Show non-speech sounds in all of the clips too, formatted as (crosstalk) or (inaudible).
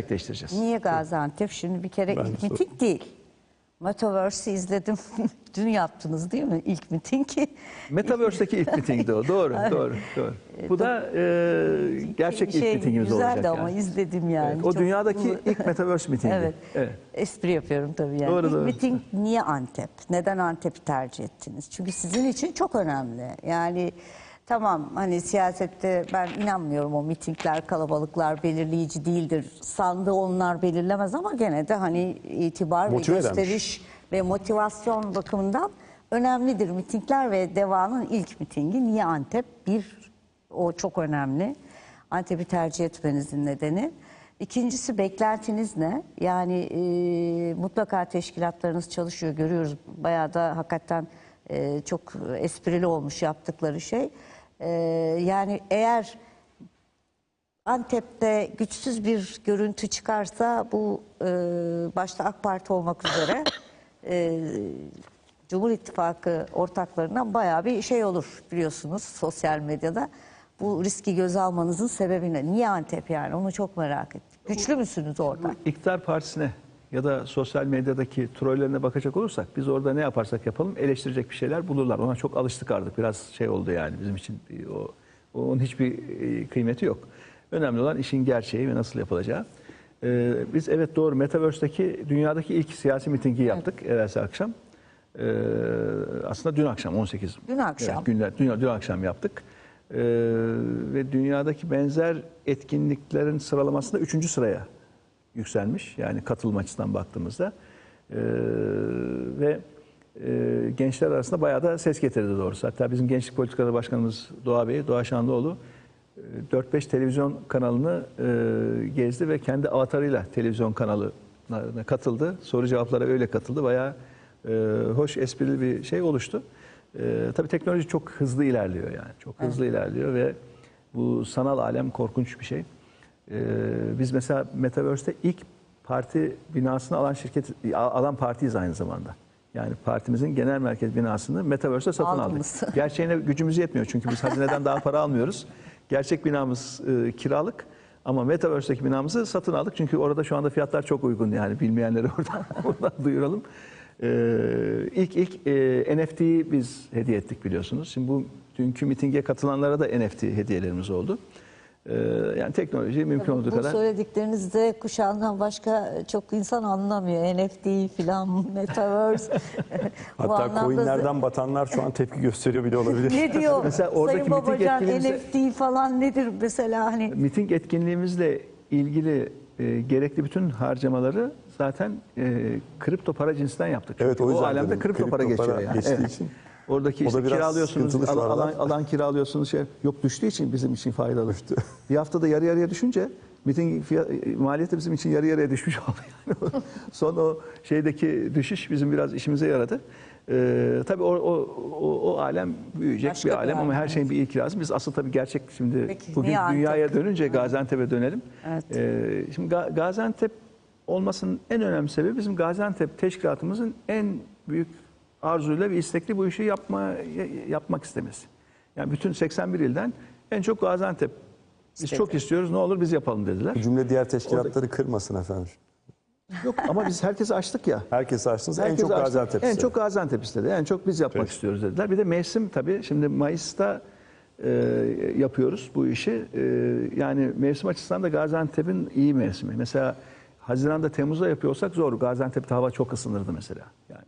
gerçekleştireceğiz. Niye Gaziantep? Şimdi bir kere Ben ilk miting değil. Metaverse'ı izledim. (laughs) Dün yaptınız değil mi ilk mitingi? Metaverse'deki ilk mitingdi o. Doğru, (laughs) doğru, doğru. Bu da e, gerçek ilk mitingimiz güzeldi olacak. ama yani. izledim yani. Evet, o Çok- dünyadaki (laughs) ilk Metaverse mitingi. Evet. evet. Espri yapıyorum tabii yani. Doğru, İlk doğru. miting niye Antep? Neden Antep'i tercih ettiniz? Çünkü sizin için çok önemli. Yani tamam hani siyasette ben inanmıyorum o mitingler, kalabalıklar belirleyici değildir. Sandığı onlar belirlemez ama gene de hani itibar Motive ve edenmiş. gösteriş ve motivasyon bakımından önemlidir. Mitingler ve Deva'nın ilk mitingi niye Antep? Bir, o çok önemli. Antep'i tercih etmenizin nedeni. İkincisi beklentiniz ne? Yani e, mutlaka teşkilatlarınız çalışıyor görüyoruz. Bayağı da hakikaten e, çok esprili olmuş yaptıkları şey. E, yani eğer Antep'te güçsüz bir görüntü çıkarsa bu e, başta AK Parti olmak üzere e, Cumhur İttifakı ortaklarından bayağı bir şey olur biliyorsunuz sosyal medyada. Bu riski göze almanızın sebebi ne? Niye Antep yani? Onu çok merak ettim. Güçlü müsünüz orada? İktidar partisine ya da sosyal medyadaki trollerine bakacak olursak biz orada ne yaparsak yapalım eleştirecek bir şeyler bulurlar. Ona çok alıştık artık. Biraz şey oldu yani bizim için o, onun hiçbir e, kıymeti yok. Önemli olan işin gerçeği ve nasıl yapılacağı. Ee, biz evet doğru Metaverse'deki dünyadaki ilk siyasi mitingi yaptık evvelsi akşam. Ee, aslında dün akşam 18. Dün akşam. Evet, günler, dün, dün akşam yaptık. Ee, ve dünyadaki benzer etkinliklerin sıralamasında üçüncü sıraya yükselmiş. Yani katılım açısından baktığımızda. Ee, ve e, gençler arasında bayağı da ses getirdi doğrusu. Hatta bizim Gençlik Politikaları Başkanımız Doğa Bey, Doğa Şanlıoğlu e, 4-5 televizyon kanalını e, gezdi ve kendi avatarıyla televizyon kanalına katıldı. Soru cevaplara öyle katıldı. Bayağı e, hoş, esprili bir şey oluştu. E, tabii teknoloji çok hızlı ilerliyor yani. Çok hızlı ilerliyor ve bu sanal alem korkunç bir şey. Ee, biz mesela Metaverse'te ilk parti binasını alan şirket alan partiyiz aynı zamanda. Yani partimizin genel merkez binasını Metaverse'te satın Aldınız. aldık. (laughs) Gerçeğine gücümüz yetmiyor çünkü biz hazineden daha para almıyoruz. Gerçek binamız e, kiralık ama Metaverse'deki binamızı satın aldık çünkü orada şu anda fiyatlar çok uygun yani bilmeyenleri (laughs) oradan, oradan duyuralım. Ee, ilk ilk e, NFT'yi biz hediye ettik biliyorsunuz. Şimdi bu dünkü mitinge katılanlara da NFT hediyelerimiz oldu. Ee, yani teknoloji mümkün olduğu Bu kadar. söyledikleriniz de kuşağından başka çok insan anlamıyor. NFT filan, (laughs) Metaverse. (laughs) Bu Hatta coinlerden batanlar şu an tepki gösteriyor bile olabilir. (laughs) Ne diyor Mesela oradaki Sayın miting Babacan NFT falan nedir mesela hani Miting etkinliğimizle ilgili e, gerekli bütün harcamaları zaten e, kripto para cinsinden yaptık. Evet, Çünkü o yüzden alemde dedim, kripto, kripto para geçiyor para yani. geçtiği için. Oradaki işte kiralıyorsunuz, şu alan, alan, alan kiralıyorsunuz şey yok düştüğü için bizim için faydalı. (laughs) Bir haftada yarı yarıya düşünce miting fiyat, maliyeti bizim için yarı yarıya düşmüş (laughs) oldu yani. Son o şeydeki düşüş bizim biraz işimize yaradı. Ee, tabii o, o, o, o alem büyüyecek Başka bir bir alem ama alem, her şeyin bir ilk lazım. Biz asıl tabii gerçek şimdi Peki, bugün dünyaya dönünce Gaziantep'e dönelim. Evet. Ee, şimdi Ga- Gaziantep olmasının en önemli sebebi bizim Gaziantep teşkilatımızın en büyük arzuyla ve istekli bu işi yapma, yapmak istemesi. Yani bütün 81 ilden en çok Gaziantep. Biz İstedi. çok istiyoruz ne olur biz yapalım dediler. Bu cümle diğer teşkilatları kırmasın efendim. Yok ama biz herkese açtık ya. Herkes açtınız. En Herkes çok açtı. Gaziantep En istedi. çok Gaziantep istedi. En çok biz yapmak Peki. istiyoruz dediler. Bir de mevsim tabii. Şimdi Mayıs'ta e, yapıyoruz bu işi. E, yani mevsim açısından da Gaziantep'in iyi mevsimi. Mesela Haziran'da Temmuz'da yapıyorsak zor. Gaziantep'te hava çok ısınırdı mesela. Yani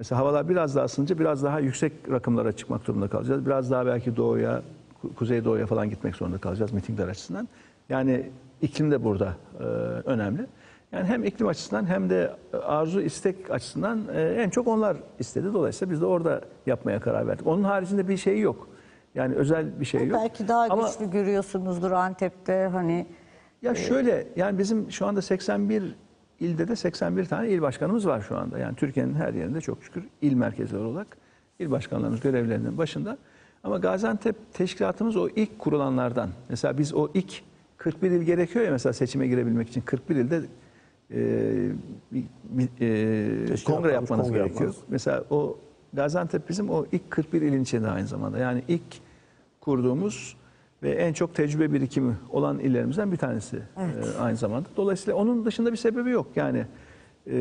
mesela havalar biraz daha ısınınca biraz daha yüksek rakımlara çıkmak durumunda kalacağız. Biraz daha belki doğuya, ku- kuzeydoğuya falan gitmek zorunda kalacağız mitingler açısından. Yani iklim de burada e, önemli. Yani hem iklim açısından hem de arzu istek açısından e, en çok onlar istedi. Dolayısıyla biz de orada yapmaya karar verdik. Onun haricinde bir şey yok. Yani özel bir şey yok. belki daha Ama- güçlü görüyorsunuzdur Antep'te hani ya şöyle yani bizim şu anda 81 ilde de 81 tane il başkanımız var şu anda. Yani Türkiye'nin her yerinde çok şükür il merkezleri olarak il başkanlarımız görevlerinin başında. Ama Gaziantep teşkilatımız o ilk kurulanlardan. Mesela biz o ilk 41 il gerekiyor ya mesela seçime girebilmek için 41 ilde e, bir, e, Teşkilat kongre yapmanız kongre gerekiyor. yapmanız. Mesela o Gaziantep bizim o ilk 41 ilin içinde aynı zamanda. Yani ilk kurduğumuz ve en çok tecrübe birikimi olan illerimizden bir tanesi e, aynı zamanda. Dolayısıyla onun dışında bir sebebi yok. Yani e,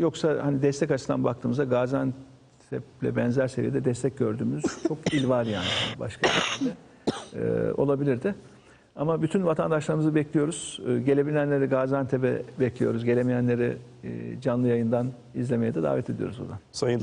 yoksa hani destek açısından baktığımızda Gaziantep'le benzer seviyede destek gördüğümüz (laughs) çok il var yani. Başka yerlerde e, olabilirdi. Ama bütün vatandaşlarımızı bekliyoruz. E, Gelebilenleri Gaziantep'e bekliyoruz. Gelemeyenleri e, canlı yayından izlemeye de davet ediyoruz oradan. Sayın